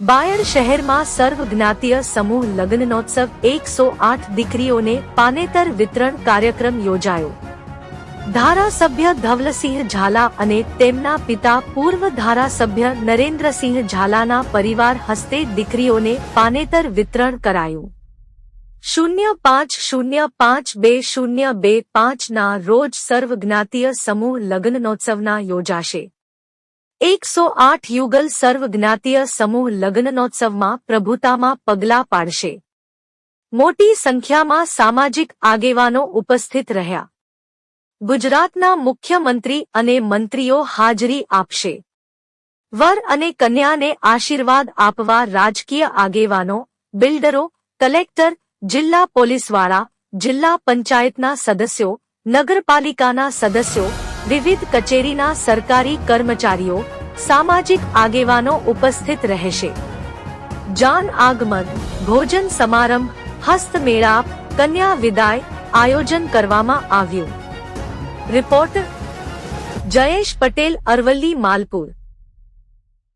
બાયડ શહેરમાં સર્વ જ્ઞાતીય સમૂહ લગ્નોત્સવ એકસો આઠ દીકરીઓને પાનેતર વિતરણ કાર્યક્રમ યોજાયો. ધારાસભ્ય ધવલસિંહ ઝાલા અને તેમના પિતા પૂર્વ ધારાસભ્ય નરેન્દ્રસિંહ ઝાલાના પરિવાર હસ્તે દીકરીઓને પાનેતર વિતરણ કરાયું. શૂન્ય પાંચ શૂન્ય પાંચ બે શૂન્ય બે પાંચના રોજ સર્વ જ્ઞાતીય સમૂહ લગ્નોત્સવના યોજાશે. એકસો આઠ યુગલ સર્વજ્ઞાતીય સમૂહ લગ્નોત્સવમાં પ્રભુતામાં પગલાં પાડશે. મોટી સંખ્યામાં સામાજિક આગેવાનો ઉપસ્થિત રહ્યા. ગુજરાતના મુખ્યમંત્રી અને મંત્રીઓ હાજરી આપશે. વર અને કન્યાને આશીર્વાદ આપવા રાજકીય આગેવાનો, બિલ્ડરો, કલેક્ટર, જિલ્લા પોલીસવાળા, જિલ્લા પંચાયતના સદસ્યો, નગરપાલિકાના સદસ્યો વિવિધ કચેરીના સરકારી કર્મચારીઓ, સામાજિક આગેવાનો ઉપસ્થિત રહેશે. જાન આગમન, ભોજન સમારંભ હસ્તમેળાપ કન્યા વિદાય આયોજન કરવામાં આવ્યું. રિપોર્ટર જયેશ પટેલ અરવલ્લી માલપુર.